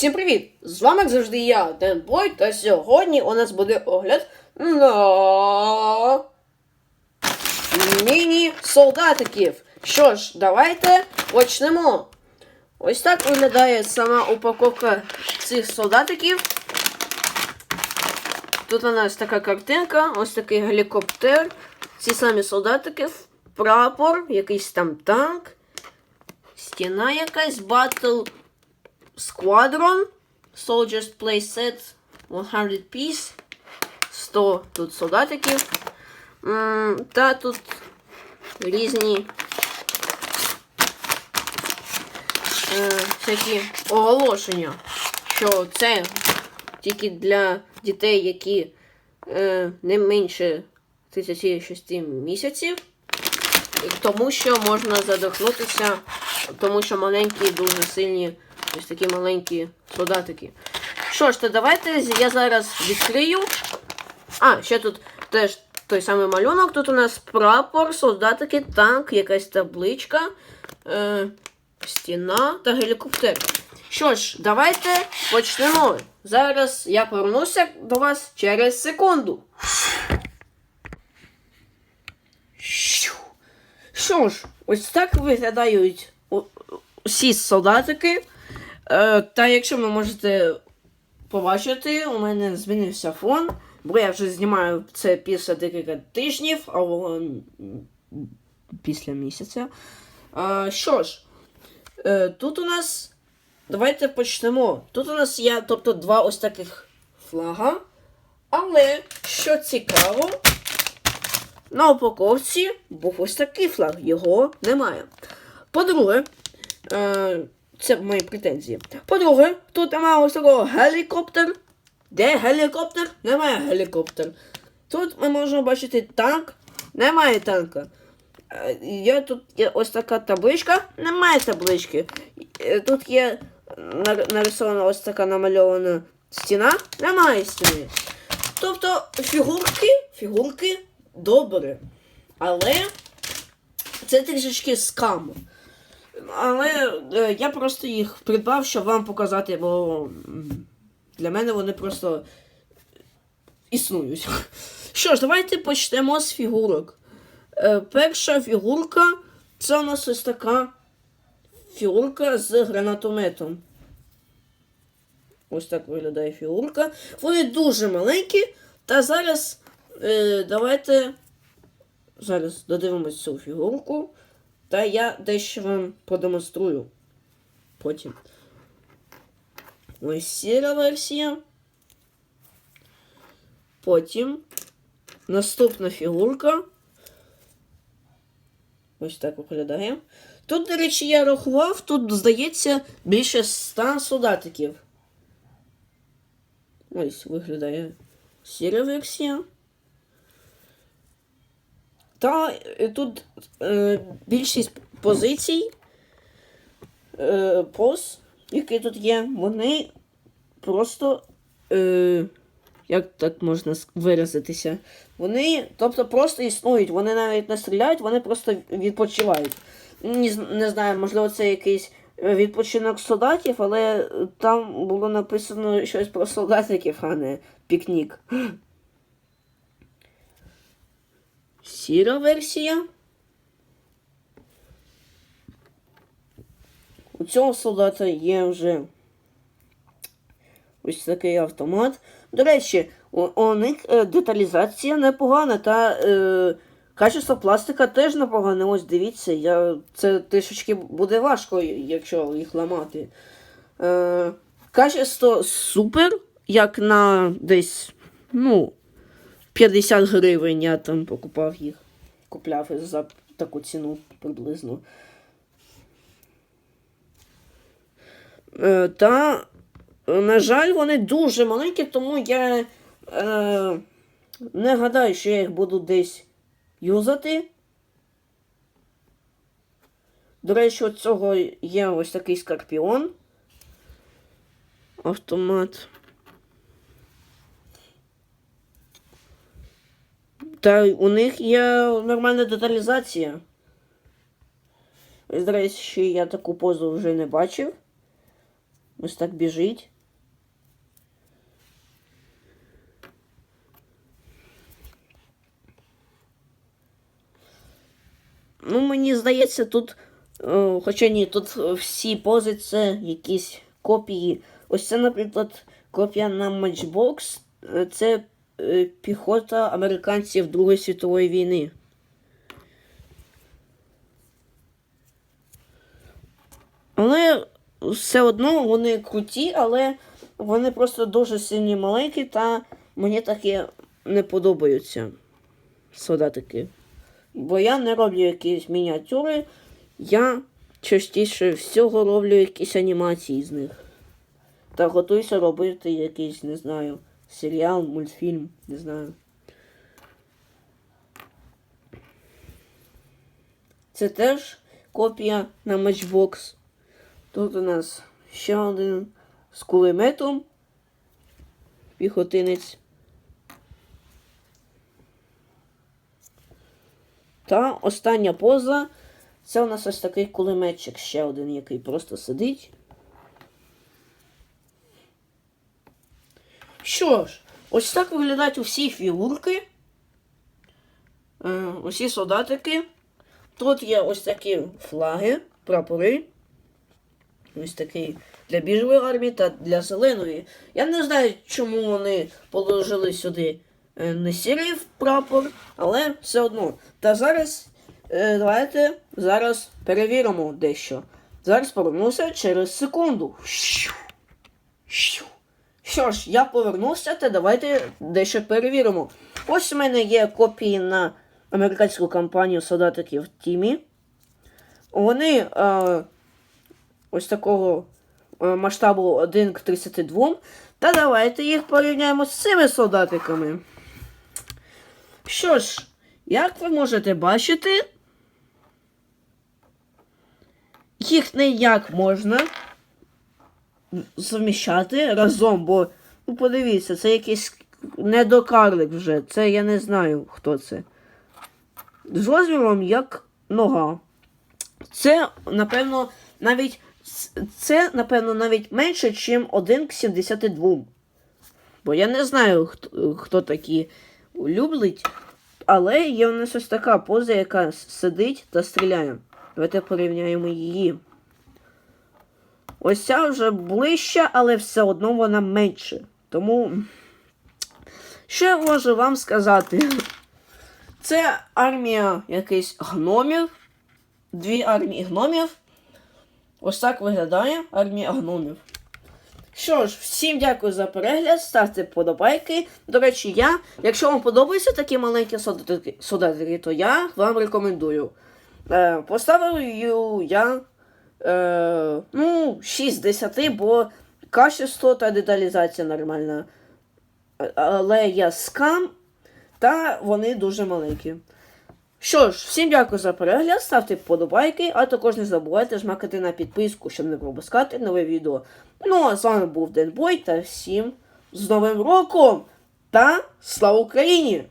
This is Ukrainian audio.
Всім привіт! З вами як завжди я, Денбой, та сьогодні у нас буде огляд на міні-солдатиків. Що ж, давайте почнемо. Ось так виглядає сама упаковка цих солдатиків. Тут у нас така картинка, ось такий гелікоптер, ці самі солдатики, прапор, якийсь там танк, стіна якась, батл. Squadron. Soldiers play set 100 piece. 100 тут солдатиків. Та тут різні е, всякі оголошення, що це тільки для дітей, які е, не менше 36 місяців. Тому що можна задохнутися, тому що маленькі, дуже сильні, ось такі маленькі солдатики. Що ж, то давайте я зараз відкрию. А, ще тут теж той самий малюнок. Тут у нас прапор, солдатики, танк, якась табличка, е, стіна та гелікоптер. Що ж, давайте почнемо. Зараз я повернуся до вас через секунду. Що ж, ось так виглядають усі солдатики. Е, та якщо ви можете побачити, у мене змінився фон, бо я вже знімаю це після декілька тижнів, або після місяця. Е, що ж, е, тут у нас. Давайте почнемо. Тут у нас є, тобто, два ось таких флага. Але, що цікаво, на упаковці був ось такий флаг, його немає. По-друге, е, це мої претензії. По-друге, тут немає ось такого гелікоптер. Де гелікоптер? Немає гелікоптер. Тут ми можемо бачити танк. Немає танка. Е, Є тут є ось така табличка, немає таблички. Е, Тут є нарисована ось така намальована стіна, немає стіни. Тобто фігурки, фігурки добре. Але це трішечки скам. Але е, я просто їх придбав, щоб вам показати, бо для мене вони просто існують. Що ж, давайте почнемо з фігурок. Е, перша фігурка це у нас ось така фігурка з гранатометом. Ось так виглядає фігурка. Вони дуже маленькі. Та зараз е, давайте зараз додивимось цю фігурку. Та я дещо вам продемонструю потім. Ось сіра версія. Потім наступна фігурка. Ось так виглядає. Тут, до речі, я рахував, тут, здається, більше 100 солдатиків. Ось виглядає сіра версія. Та е, тут е, більшість позицій, е, поз, які тут є, вони просто. Е, як так можна виразитися? Вони, тобто, просто існують, вони навіть не стріляють, вони просто відпочивають. Не, не знаю, можливо, це якийсь е, відпочинок солдатів, але е, там було написано щось про солдатиків, а не пікнік. Сіра версія. У цього солдата є вже ось такий автомат. До речі, у, у них е, деталізація непогана, та е, качество пластика теж непогане. Ось дивіться, я, це трішечки буде важко, якщо їх ламати. Е, качество супер, як на десь, ну, 50 гривень я там покупав їх. Купляв за таку ціну приблизно. Е, та, на жаль, вони дуже маленькі, тому я е, не гадаю, що я їх буду десь юзати. До речі, у цього є ось такий скорпіон. Автомат. Та у них є нормальна деталізація. Ось, речі, я таку позу вже не бачив. ось так біжить. Ну, мені здається, тут. е, Хоча ні, тут всі пози це якісь копії. Ось це, наприклад, копія на Matchbox. Е, Це піхота американців Другої світової війни. Але все одно вони круті, але вони просто дуже сильні маленькі, та мені такі не подобаються солдатики. Бо я не роблю якісь мініатюри, я частіше всього роблю якісь анімації з них. Та готуюся робити якийсь, не знаю, серіал, мультфільм, не знаю. Це теж копія на Matchbox. Тут у нас ще один з кулеметом. Піхотинець. Та остання поза. Це у нас ось такий кулеметчик, ще один, який просто сидить. Що ж, ось так виглядають усі фігурки. Е, усі солдатики. Тут є ось такі флаги, прапори. Ось такий для біжевої армії та для зеленої. Я не знаю, чому вони положили сюди е, не сірий прапор, але все одно. Та зараз е, давайте зараз перевіримо дещо. Зараз повернуся через секунду. Щу. Щу. Що ж, я повернувся, та давайте дещо перевіримо. Ось у мене є копії на американську компанію солдатиків Тімі. Вони е, ось такого е, масштабу 1 к 32. Та давайте їх порівняємо з цими солдатиками. Що ж, як ви можете бачити, їх ніяк можна заміщати разом, бо, ну подивіться, це якийсь недокарлик вже. Це я не знаю, хто це. З розміром як нога. Це, напевно, навіть це, напевно, навіть менше, ніж 1 к 72. Бо я не знаю, хто, хто такі люблять. Але є у нас ось така поза, яка сидить та стріляє. Давайте порівняємо її. Ось ця вже ближча, але все одно вона менше. Тому. Що я можу вам сказати? Це армія якихось гномів. Дві армії гномів. Ось так виглядає армія гномів. Що ж, всім дякую за перегляд, ставте подобайки. До речі, я, якщо вам подобаються такі маленькі солдатики, солдатики то я вам рекомендую. Е, поставив я е, ну, 6 з 10, бо качество та деталізація нормальна. Але я скам, та вони дуже маленькі. Що ж, всім дякую за перегляд, ставте вподобайки, а також не забувайте жмакати на підписку, щоб не пропускати нове відео. Ну а з вами був Денбой та всім з Новим роком та слава Україні!